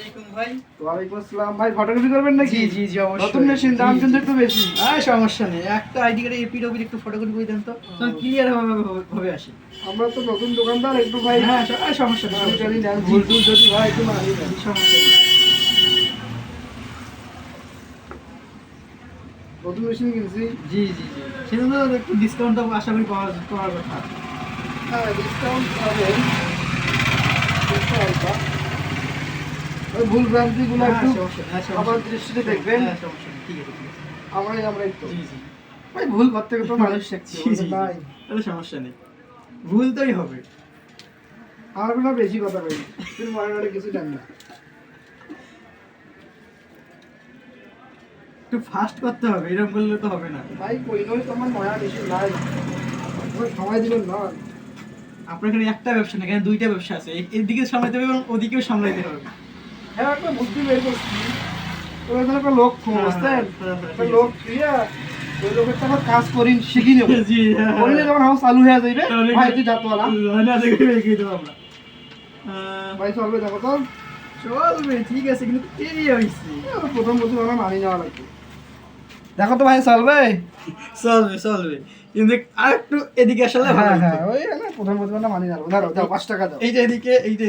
আলাইকুম ভাই। ওয়ালাইকুম আসসালাম। ভাই ফটোগ্রাফি করবেন নাকি? জি জি জি অবশ্যই। নতুন মেশিন দাম কিন্তু একটু বেশি। হ্যাঁ সমস্যা নেই। একটা আইডি কার্ডে এপিড ওপিড একটু ফটোগ্রাফি করে দেন তো। ক্লিয়ার ভাবে ভাবে আসি। আমরা তো নতুন দোকানদার একটু ভাই হ্যাঁ সমস্যা নেই আমি জানি না ভুল টুল যদি হয় একটু মানিয়ে সমস্যা নেই। নতুন মেশিন কিনছি। জি জি জি। সেজন্য একটু ডিসকাউন্ট আশা করি পাওয়া পাওয়ার কথা। হ্যাঁ ডিসকাউন্ট পাবেন একটু হালকা। ওই ভুল ভ্রান্তি গুলো হ্যাঁ, একটু হ্যাঁ, নেই। দৃষ্টিতে দেখবেন। হ্যাঁ, আমরাই আমরা ভাই ভুল করতে তো মানুষ শিখছে। নাই। তাহলে সমস্যা নেই। ভুল তোই হবে। আমার কোনো বেশি কথা কিন্তু মনে মনে কিছু জানি না। একটু ফাস্ট করতে হবে এরকম করলে তো হবে না। ভাই কই নয় তো আমার নয়া মেশিন নাই সময় দিবেন না। আপনার এখানে একটা ব্যবসা না এখানে দুইটা ব্যবসা আছে। এদিকে সামলাতে হবে এবং ওদিকেও সামলাইতে হবে। হ্যাঁ একটা বুদ্ধি বের করছি। ওই জন্য একটা লোক বুঝতেন একটা ঠিক লোক দিয়া ওই লোকের তো আবার কাজ করি শিখি নেব। জি। করলে যখন আমার চালু হয়ে যাইবে ভাই তুই যাতো না না, দেখে ভাই চলবে তো। চলবে ঠিক আছে কিন্তু দেরি হয়েছে। এই প্রথম বছর আমার মানি নেওয়া লাগবে। দেখো তো ভাই চলবে? চলবে চলবে। কিন্তু আর একটু এদিকে আসলে ভালো হ্যাঁ। হ্যাঁ ওই প্রথম বছর মানি লাগবে। ধরো যাও পাঁচ টাকা দাও। এইটা এদিকে এইটা